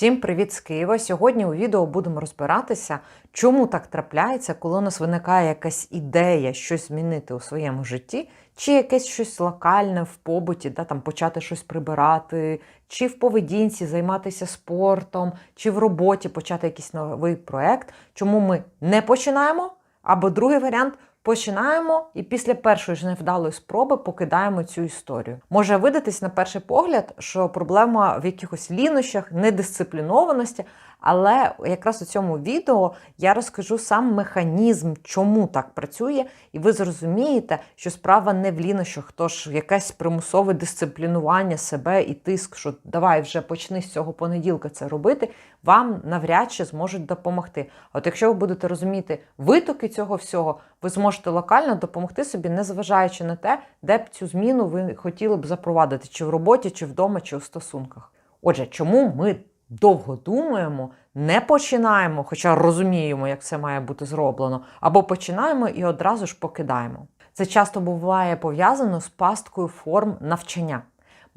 Всім привіт з Києва! Сьогодні у відео будемо розбиратися, чому так трапляється, коли у нас виникає якась ідея щось змінити у своєму житті, чи якесь щось локальне в побуті, да, там почати щось прибирати, чи в поведінці займатися спортом, чи в роботі почати якийсь новий проект. Чому ми не починаємо? Або другий варіант. Починаємо і після першої ж невдалої спроби покидаємо цю історію. Може видатись на перший погляд, що проблема в якихось лінощах, недисциплінованості, але якраз у цьому відео я розкажу сам механізм, чому так працює, і ви зрозумієте, що справа не в лінощах, тож якесь примусове дисциплінування себе і тиск, що давай вже почни з цього понеділка це робити, вам навряд чи зможуть допомогти. От якщо ви будете розуміти витоки цього всього, ви зможете локально допомогти собі, незважаючи на те, де б цю зміну ви хотіли б запровадити, чи в роботі, чи вдома, чи у стосунках. Отже, чому ми довго думаємо, не починаємо, хоча розуміємо, як це має бути зроблено, або починаємо і одразу ж покидаємо. Це часто буває пов'язано з пасткою форм навчання.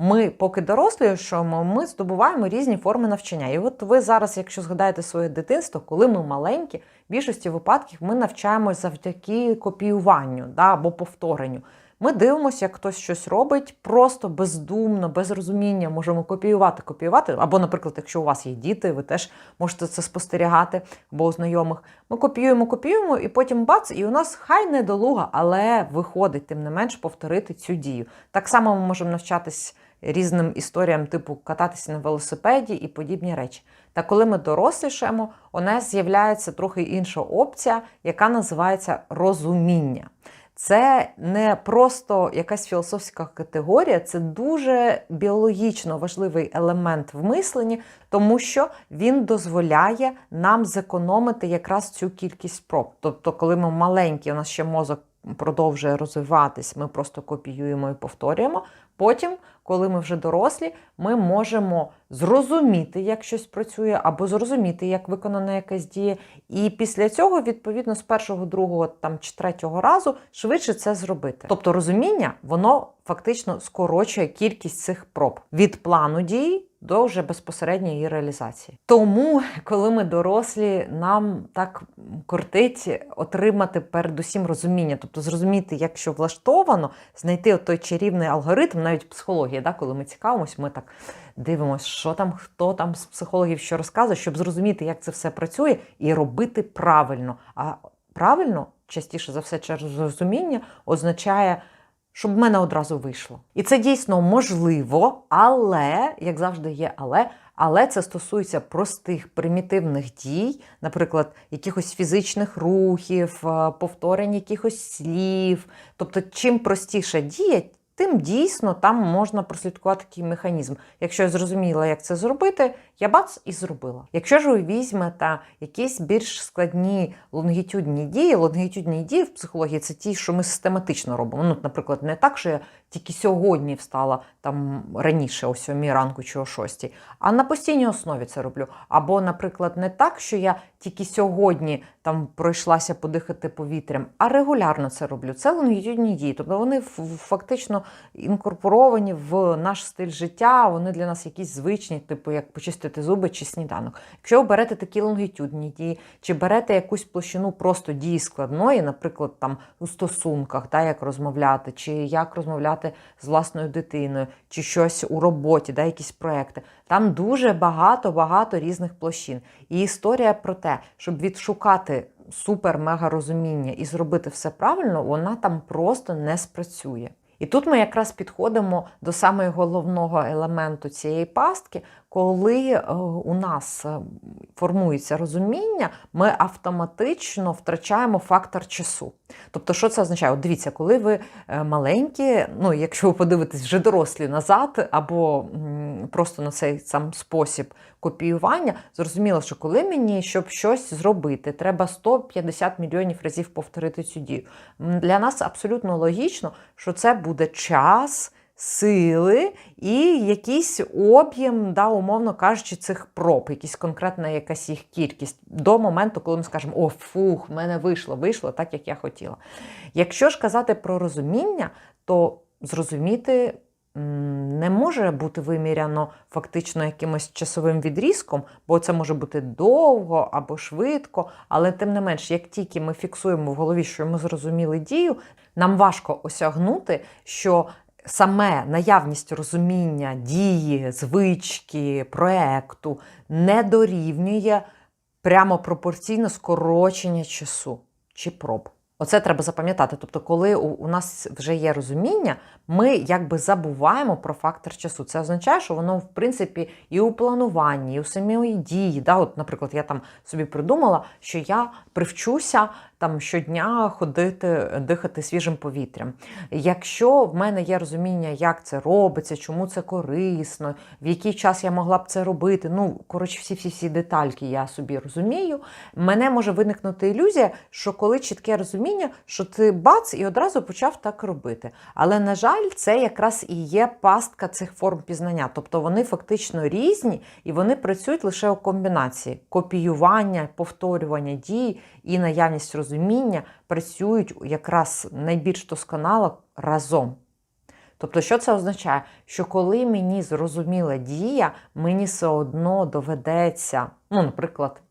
Ми, поки дорослішаємо, ми здобуваємо різні форми навчання. І от ви зараз, якщо згадаєте своє дитинство, коли ми маленькі, в більшості випадків ми навчаємось завдяки копіюванню да, або повторенню. Ми дивимося, як хтось щось робить, просто бездумно, без розуміння можемо копіювати, копіювати. Або, наприклад, якщо у вас є діти, ви теж можете це спостерігати, або у знайомих. Ми копіюємо, копіюємо, і потім бац, і у нас хай недолуга, але виходить, тим не менш, повторити цю дію. Так само ми можемо навчатись різним історіям, типу кататися на велосипеді і подібні речі. Та коли ми дорослішаємо, у нас з'являється трохи інша опція, яка називається розуміння. Це не просто якась філософська категорія, це дуже біологічно важливий елемент в мисленні, тому що він дозволяє нам зекономити якраз цю кількість спроб. Тобто, коли ми маленькі, у нас ще мозок продовжує розвиватись, ми просто копіюємо і повторюємо. Потім, коли ми вже дорослі, ми можемо зрозуміти, як щось працює, або зрозуміти, як виконана якась дія. І після цього, відповідно, з першого, другого там, чи третього разу швидше це зробити. Тобто розуміння, воно фактично скорочує кількість цих проб від плану дій до вже безпосередньої її реалізації. Тому, коли ми дорослі, нам так кортить отримати передусім розуміння, тобто зрозуміти, як що влаштовано, знайти той чарівний алгоритм, навіть психологія, да, коли ми цікавимось, ми так дивимося, що там, хто там з психологів що розказує, щоб зрозуміти, як це все працює, і робити правильно. А правильно, частіше за все, через розуміння означає щоб в мене одразу вийшло. І це дійсно можливо, але, як завжди, є але. Але це стосується простих примітивних дій, наприклад, якихось фізичних рухів, повторень якихось слів. Тобто, чим простіша дія, тим дійсно там можна прослідкувати такий механізм. Якщо я зрозуміла, як це зробити, я бац і зробила. Якщо ж ви візьмете якісь більш складні лонгітюдні дії, лонгітюдні дії в психології це ті, що ми систематично робимо. Ну, наприклад, не так, що я тільки сьогодні встала там раніше, о сьомій ранку чи о шостій, а на постійній основі це роблю. Або, наприклад, не так, що я тільки сьогодні там пройшлася подихати повітрям, а регулярно це роблю. Це лонгітюдні дії. Тобто вони фактично інкорпоровані в наш стиль життя, вони для нас якісь звичні, типу як почистити зуби чи сніданок. Якщо ви берете такі лонгітюдні дії, чи берете якусь площину просто дії складної, наприклад, там у стосунках, та, як розмовляти, чи як розмовляти з власною дитиною, чи щось у роботі, да, якісь проекти. Там дуже багато-багато різних площин. І історія про те, щоб відшукати супер-мега розуміння і зробити все правильно, вона там просто не спрацює. І тут ми якраз підходимо до самого головного елементу цієї пастки, коли е, у нас е, формується розуміння, ми автоматично втрачаємо фактор часу. Тобто, що це означає? От Дивіться, коли ви е, маленькі, ну якщо ви подивитесь вже дорослі назад, або просто на цей сам спосіб копіювання, зрозуміло, що коли мені, щоб щось зробити, треба 150 мільйонів разів повторити цю дію. Для нас абсолютно логічно, що це буде час сили і якийсь об'єм, да, умовно кажучи, цих проб, якась конкретна якась їх кількість до моменту, коли ми скажемо, о, фух, в мене вийшло, вийшло так, як я хотіла. Якщо ж казати про розуміння, то зрозуміти не може бути виміряно фактично якимось часовим відрізком, бо це може бути довго або швидко, але тим не менш, як тільки ми фіксуємо в голові, що ми зрозуміли дію, нам важко осягнути, що саме наявність розуміння дії, звички, проекту не дорівнює прямо пропорційно скорочення часу чи проб. Оце треба запам'ятати. Тобто, коли у, нас вже є розуміння, ми якби забуваємо про фактор часу. Це означає, що воно, в принципі, і у плануванні, і у самій дії. Да? От, наприклад, я там собі придумала, що я привчуся там щодня ходити, дихати свіжим повітрям. Якщо в мене є розуміння, як це робиться, чому це корисно, в який час я могла б це робити. Ну, коротше, всі всі всі детальки я собі розумію. Мене може виникнути ілюзія, що коли чітке розуміння, що ти бац і одразу почав так робити. Але, на жаль, це якраз і є пастка цих форм пізнання. Тобто вони фактично різні і вони працюють лише у комбінації копіювання, повторювання дій і наявність розуміння працюють якраз найбільш досконало разом. Тобто, що це означає? Що коли мені зрозуміла дія, мені все одно доведеться, ну, наприклад,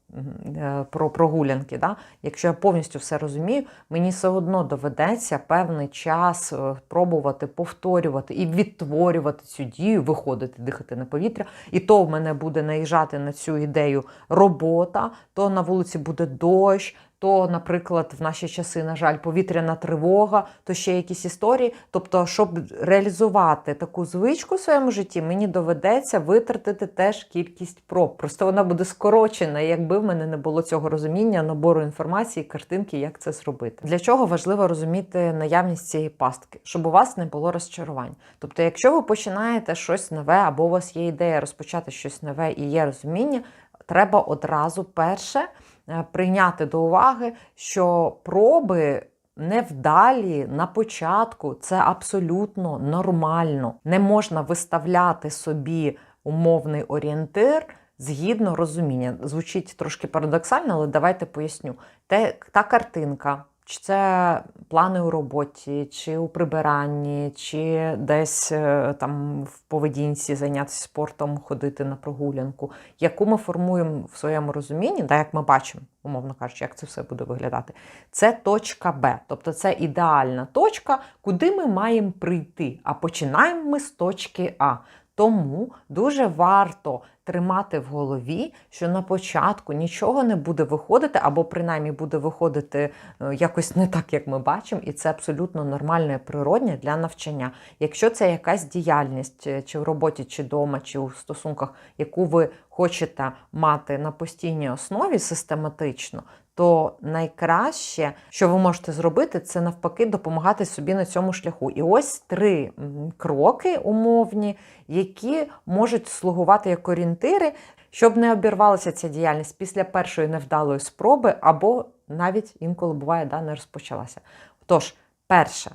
про прогулянки. Да? Якщо я повністю все розумію, мені все одно доведеться певний час е, пробувати повторювати і відтворювати цю дію, виходити, дихати на повітря. І то в мене буде наїжджати на цю ідею робота, то на вулиці буде дощ. То, наприклад, в наші часи, на жаль, повітряна тривога, то ще якісь історії. Тобто, щоб реалізувати таку звичку в своєму житті, мені доведеться витратити теж кількість проб. Просто вона буде скорочена, якби в мене не було цього розуміння, набору інформації, картинки, як це зробити. Для чого важливо розуміти наявність цієї пастки, щоб у вас не було розчарувань. Тобто, якщо ви починаєте щось нове, або у вас є ідея розпочати щось нове і є розуміння, треба одразу перше. Е, прийняти до уваги, що проби невдалі на початку це абсолютно нормально. Не можна виставляти собі умовний орієнтир. Згідно розуміння. Звучить трошки парадоксально, але давайте поясню. Те, та картинка, чи це плани у роботі, чи у прибиранні, чи десь е, там в поведінці зайнятися спортом, ходити на прогулянку, яку ми формуємо в своєму розумінні, да, як ми бачимо, умовно кажучи, як це все буде виглядати, це точка Б. Тобто це ідеальна точка, куди ми маємо прийти. А починаємо ми з точки А. Тому дуже варто тримати в голові, що на початку нічого не буде виходити, або принаймні буде виходити е, якось не так, як ми бачимо, і це абсолютно нормальне природне для навчання. Якщо це якась діяльність, е, чи в роботі, чи вдома, чи у стосунках, яку ви хочете мати на постійній основі систематично, то найкраще, що ви можете зробити, це навпаки допомагати собі на цьому шляху. І ось три кроки умовні, які можуть слугувати як орієнтири, щоб не обірвалася ця діяльність після першої невдалої спроби, або навіть інколи буває, да, не розпочалася. Тож, перше.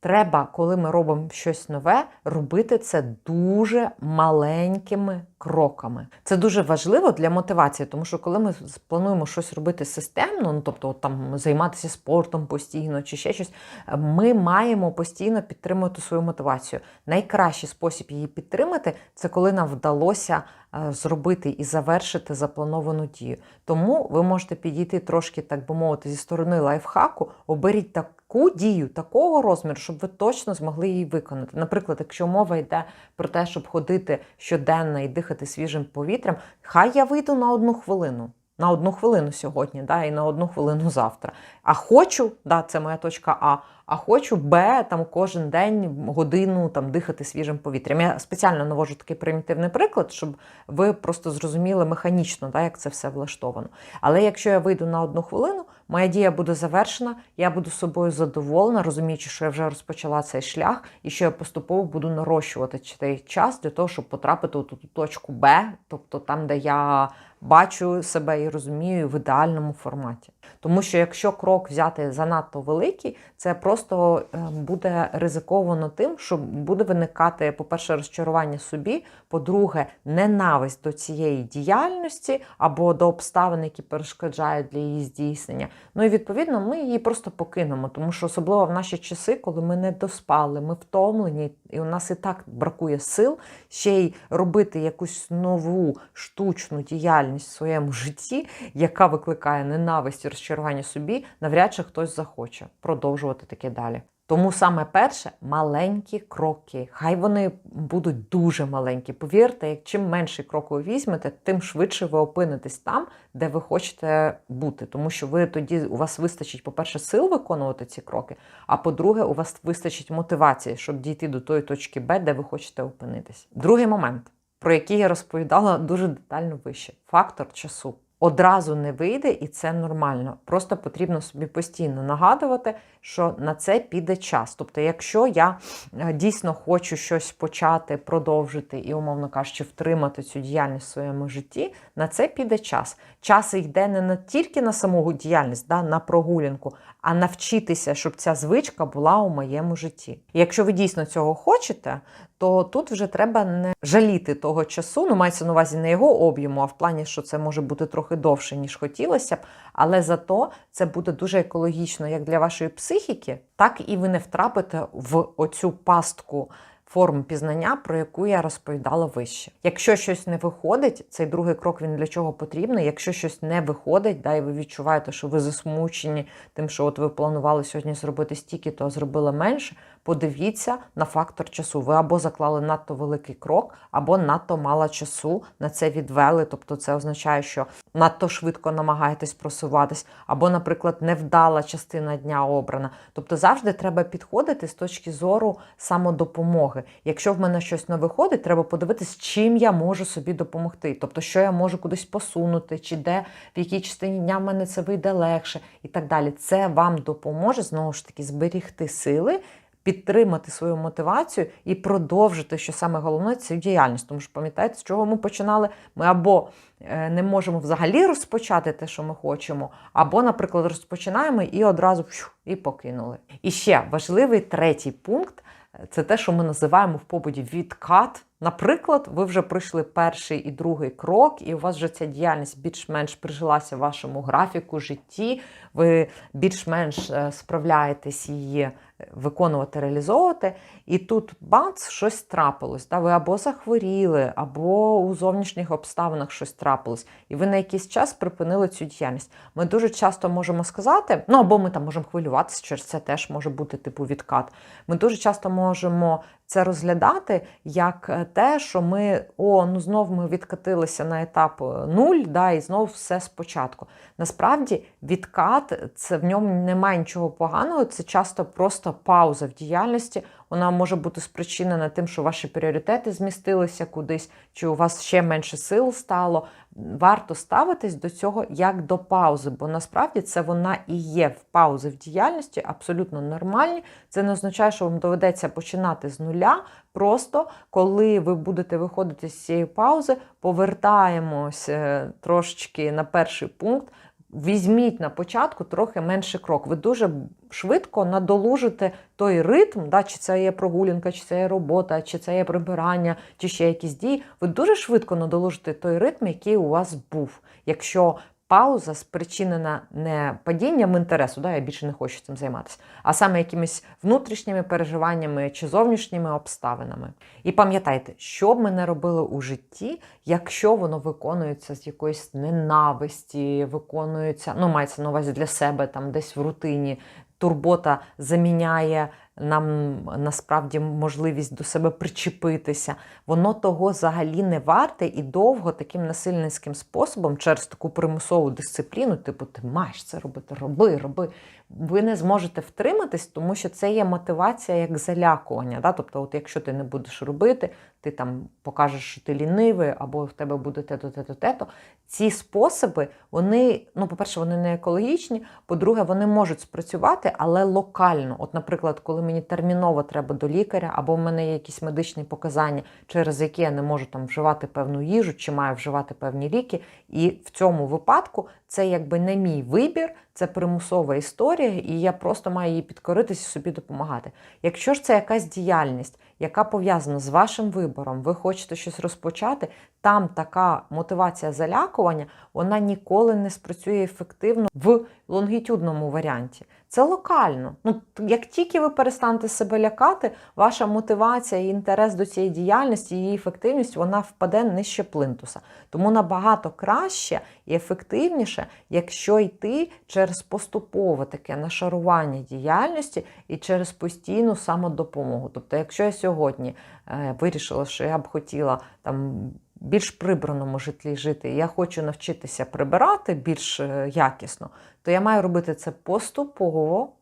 Треба, коли ми робимо щось нове, робити це дуже маленькими кроками. Це дуже важливо для мотивації, тому що коли ми плануємо щось робити системно, ну тобто там займатися спортом постійно чи ще щось, ми маємо постійно підтримувати свою мотивацію. Найкращий спосіб її підтримати це коли нам вдалося е, зробити і завершити заплановану дію. Тому ви можете підійти трошки, так би мовити, зі сторони лайфхаку, оберіть так дію, такого розміру, щоб ви точно змогли її виконати. Наприклад, якщо мова йде про те, щоб ходити щоденно і дихати свіжим повітрям, хай я вийду на одну хвилину. На одну хвилину сьогодні, да, і на одну хвилину завтра. А хочу, да, це моя точка А, а хочу Б там кожен день годину там дихати свіжим повітрям. Я спеціально навожу такий примітивний приклад, щоб ви просто зрозуміли механічно, да, як це все влаштовано. Але якщо я вийду на одну хвилину, моя дія буде завершена, я буду собою задоволена, розуміючи, що я вже розпочала цей шлях, і що я поступово буду нарощувати цей час для того, щоб потрапити у ту точку Б, тобто там, де я бачу себе і розумію в ідеальному форматі. Тому що якщо крок взяти занадто великий, це просто е, буде ризиковано тим, що буде виникати, по-перше, розчарування собі, По-друге, ненависть до цієї діяльності або до обставин, які перешкоджають для її здійснення. Ну і відповідно ми її просто покинемо, тому що особливо в наші часи, коли ми не доспали, ми втомлені, і у нас і так бракує сил ще й робити якусь нову штучну діяльність в своєму житті, яка викликає ненависть і розчарування собі, навряд чи хтось захоче продовжувати таке далі. Тому саме перше маленькі кроки. Хай вони будуть дуже маленькі. Повірте, як чим менший крок ви візьмете, тим швидше ви опинитесь там, де ви хочете бути. Тому що ви тоді у вас вистачить, по-перше, сил виконувати ці кроки. А по-друге, у вас вистачить мотивації, щоб дійти до тої точки Б, де ви хочете опинитись. Другий момент, про який я розповідала дуже детально вище: фактор часу. Одразу не вийде, і це нормально. Просто потрібно собі постійно нагадувати, що на це піде час. Тобто, якщо я е, дійсно хочу щось почати, продовжити і, умовно кажучи, втримати цю діяльність в своєму житті, на це піде час. Час йде не на тільки на саму діяльність, да, на прогулянку, а навчитися, щоб ця звичка була у моєму житті. І якщо ви дійсно цього хочете, то тут вже треба не жаліти того часу. Ну, мається на увазі не його об'єму, а в плані, що це може бути трохи довше, ніж хотілося б. Але зато це буде дуже екологічно як для вашої психіки, так і ви не втрапите в оцю пастку. Форм пізнання, про яку я розповідала вище. Якщо щось не виходить, цей другий крок він для чого потрібний. Якщо щось не виходить, да, і ви відчуваєте, що ви засмучені тим, що от ви планували сьогодні зробити стільки, то зробили менше. Подивіться на фактор часу. Ви або заклали надто великий крок, або надто мало часу на це відвели. Тобто, це означає, що надто швидко намагаєтесь просуватись, або, наприклад, невдала частина дня обрана. Тобто, завжди треба підходити з точки зору самодопомоги. Якщо в мене щось не виходить, треба подивитись, чим я можу собі допомогти. Тобто, що я можу кудись посунути, чи де в якій частині дня в мене це вийде легше, і так далі. Це вам допоможе знову ж таки зберігти сили підтримати свою мотивацію і продовжити, що саме головне, цю діяльність. Тому що пам'ятаєте, з чого ми починали? Ми або е, не можемо взагалі розпочати те, що ми хочемо, або, наприклад, розпочинаємо і одразу і покинули. І ще важливий третій пункт це те, що ми називаємо в побуді відкат. Наприклад, ви вже пройшли перший і другий крок, і у вас вже ця діяльність більш-менш прижилася в вашому графіку житті, ви більш-менш е, справляєтесь її виконувати, реалізовувати. І тут бац, щось трапилось. Да? Ви або захворіли, або у зовнішніх обставинах щось трапилось, і ви на якийсь час припинили цю діяльність. Ми дуже часто можемо сказати, ну або ми там можемо хвилюватися, через це теж може бути типу відкат. Ми дуже часто можемо це розглядати як е, те, що ми о, ну знов ми відкатилися на етап е, нуль, да, і знов все спочатку. Насправді, відкат це в ньому немає нічого поганого, це часто просто пауза в діяльності. Вона може бути спричинена тим, що ваші пріоритети змістилися кудись, чи у вас ще менше сил стало. Варто ставитись до цього як до паузи, бо насправді це вона і є в паузи в діяльності, абсолютно нормальні. Це не означає, що вам доведеться починати з нуля. Просто коли ви будете виходити з цієї паузи, повертаємось е, трошечки на перший пункт. Візьміть на початку трохи менший крок. Ви дуже швидко надолужите той ритм, да, чи це є прогулянка, чи це є робота, чи це є прибирання, чи ще якісь дії. Ви дуже швидко надолужите той ритм, який у вас був. Якщо пауза спричинена не падінням інтересу, да, я більше не хочу цим займатися, а саме якимись внутрішніми переживаннями чи зовнішніми обставинами. І пам'ятайте, що б ми не робили у житті, якщо воно виконується з якоїсь ненависті, виконується, ну, мається на увазі для себе там десь в рутині. Турбота заміняє нам насправді можливість до себе причепитися, воно того взагалі не варте і довго таким насильницьким способом, через таку примусову дисципліну, типу, ти маєш це робити, роби, роби. Ви не зможете втриматись, тому що це є мотивація як залякування. Да? Тобто, от якщо ти не будеш робити, ти там покажеш, що ти лінивий, або в тебе буде те-то, те-то, те-то. Ці способи, вони, ну, по-перше, вони не екологічні, по-друге, вони можуть спрацювати, але локально. От, наприклад, коли мені терміново треба до лікаря, або в мене є якісь медичні показання, через які я не можу там вживати певну їжу, чи маю вживати певні ліки. І в цьому випадку це якби не мій вибір, це примусова історія, і я просто маю її підкоритись і собі допомагати. Якщо ж це якась діяльність, яка пов'язана з вашим вибором, ви хочете щось розпочати, там така мотивація залякування, вона ніколи не спрацює ефективно в лонгітюдному варіанті. Це локально. Ну, як тільки ви перестанете себе лякати, ваша мотивація і інтерес до цієї діяльності, її ефективність, вона впаде нижче плинтуса. Тому набагато краще і ефективніше, якщо йти через поступове таке нашарування діяльності і через постійну самодопомогу. Тобто, якщо я сьогодні е, вирішила, що я б хотіла там. Більш прибраному житлі жити, я хочу навчитися прибирати більш е, якісно, то я маю робити це поступово,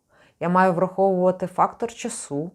я маю враховувати фактор часу.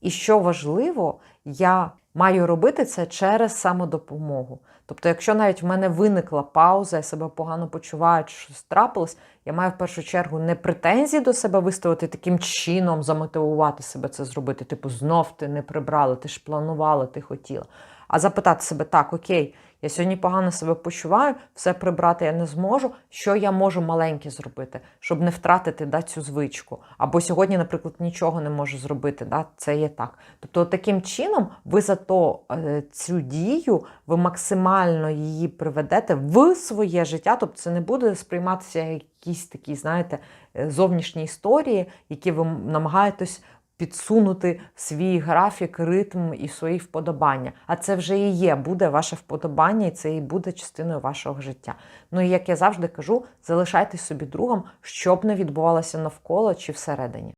І що важливо, я маю робити це через самодопомогу. Тобто, якщо навіть в мене виникла пауза, я себе погано почуваю, чи щось трапилось, я маю в першу чергу не претензії до себе виставити таким чином, замотивувати себе це зробити. Типу, знов ти не прибрала, ти ж планувала, ти хотіла. А запитати себе, так, окей, я сьогодні погано себе почуваю, все прибрати я не зможу. Що я можу маленьке зробити, щоб не втратити да, цю звичку? Або сьогодні, наприклад, нічого не можу зробити. Да, Це є так. Тобто, таким чином, ви за то е, цю дію, ви максимально її приведете в своє життя. Тобто, це не буде сприйматися якісь такі, знаєте, е, зовнішні історії, які ви намагаєтесь підсунути свій графік, ритм і свої вподобання. А це вже і є, буде ваше вподобання, і це і буде частиною вашого життя. Ну і як я завжди кажу, залишайтесь собі другом, щоб не відбувалося навколо чи всередині.